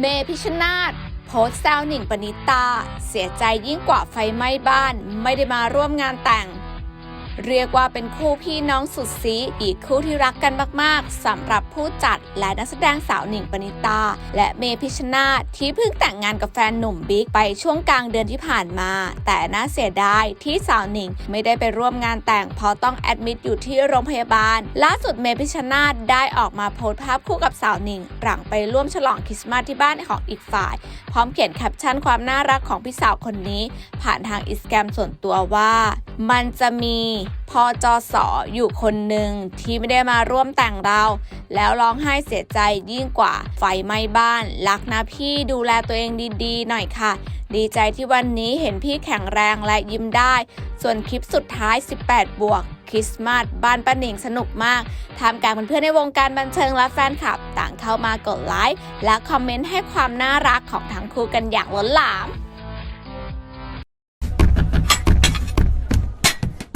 เมพิชนาธโพสต์แซวหนิงปณิตา เสียใจยิ่งกว่าไฟไหม้บ้าน ไม่ได้มาร่วมงานแต่ง เรียกว่าเป็นคู่พี่น้องสุดซีอีกคู่ที่รักกันมาก ๆสำหรับผู้จัดและนักแสดงสาวหนิงปณิตา และเมพิชนาธที่เพิ่งแต่งงานกับแฟนหนุ่มบิ๊กไปช่วงกลางเดือนที่ผ่านมา แต่น่าเสียดายที่สาวหนิงไม่ได้ไปร่วมงานแต่งเพราะต้องแอดมิดอยู่ที่โรงพยาบาลล่าสุดเมพิชชนาธได้ออกมาโพสต์ภาพคู่กับสาวหนิง หลังไปร่วมฉลองคริสต์มาสที่บ้านของอีกฝ่าย พร้อมเขียนแคปชั่นความน่ารักของพี่สาวคนนี้ ผ่านทางอินสตาแกรมส่วนตัวว่า มันจะมีพอจอสออยู่คนหนึ่งที่ไม่ได้มาร่วมแต่งเรา แล้วร้องไห้เสียใจยิ่งกว่าไฟไหม้บ้าน รักนะพี่ดูแลตัวเองดีๆ หน่อยค่ะ ดีใจที่วันนี้เห็นพี่แข็งแรงและยิ้มได้ ส่วนคลิปสุดท้าย 18 บวกคริสต์มาสบ้านป้าหนิงสนุกมากทำการเพื่อนๆในวงการบันเทิงและแฟนคลับ ต่างเข้ามากดไลค์และคอมเมนต์ให้ความน่ารักของทั้งคู่กันอย่างล้นหลาม